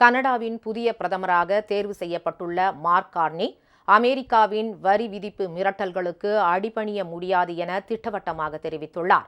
கனடாவின் புதிய பிரதமராக தேர்வு செய்யப்பட்டுள்ள மார்க் கார்னி அமெரிக்காவின் வரி விதிப்பு மிரட்டல்களுக்கு அடிபணிய முடியாது என திட்டவட்டமாக தெரிவித்துள்ளார்.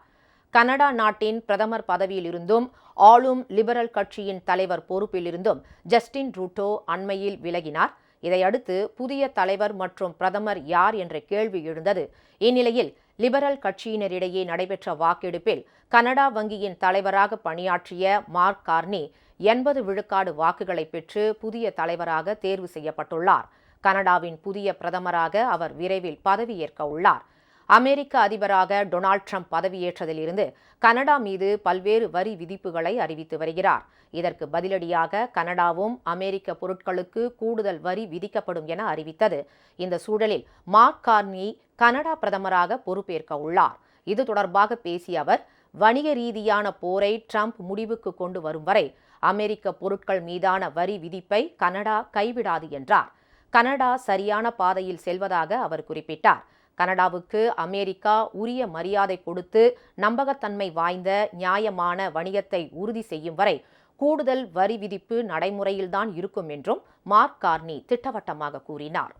கனடா நாட்டின் பிரதமர் பதவியிலிருந்தும் ஆளும் லிபரல் கட்சியின் தலைவர் பொறுப்பிலிருந்தும் ஜஸ்டின் ரூட்டோ அண்மையில் விலகினார். இதையடுத்து புதிய தலைவர் மற்றும் பிரதமர் யார் என்ற கேள்வி எழுந்தது. இந்நிலையில் லிபரல் கட்சியினரிடையே நடைபெற்ற வாக்கெடுப்பில் கனடா வங்கியின் தலைவராக பணியாற்றிய மார்க் கார்னி எண்பது விழுக்காடு வாக்குகளை பெற்று புதிய தலைவராக தேர்வு செய்யப்பட்டுள்ளார். கனடாவின் புதிய பிரதமராக அவர் விரைவில் பதவியேற்க உள்ளார். அமெரிக்க அதிபராக டொனால்ட் ட்ரம்ப் பதவியேற்றதிலிருந்து கனடா மீது பல்வேறு வரி விதிப்புகளை அறிவித்து வருகிறார். இதற்கு பதிலடியாக கனடாவும் அமெரிக்க பொருட்களுக்கு கூடுதல் வரி விதிக்கப்படும் என அறிவித்தது. இந்த சூழலில் மார்க் கார்னி கனடா பிரதமராக பொறுப்பேற்க உள்ளார். இது தொடர்பாக பேசிய அவர் வணிக ரீதியான போரை ட்ரம்ப் முடிவுக்கு கொண்டு வரும் வரை அமெரிக்க பொருட்கள் மீதான வரி விதிப்பை கனடா கைவிடாது என்றார். கனடா சரியான பாதையில் செல்வதாக அவர் குறிப்பிட்டார். கனடாவுக்கு அமெரிக்கா உரிய மரியாதை கொடுத்து நம்பகத்தன்மை வாய்ந்த நியாயமான வணிகத்தை உறுதி செய்யும் வரை கூடுதல் வரி விதிப்பு நடைமுறையில்தான் இருக்கும் என்றும் மார்க் கார்னி திட்டவட்டமாக கூறினார்.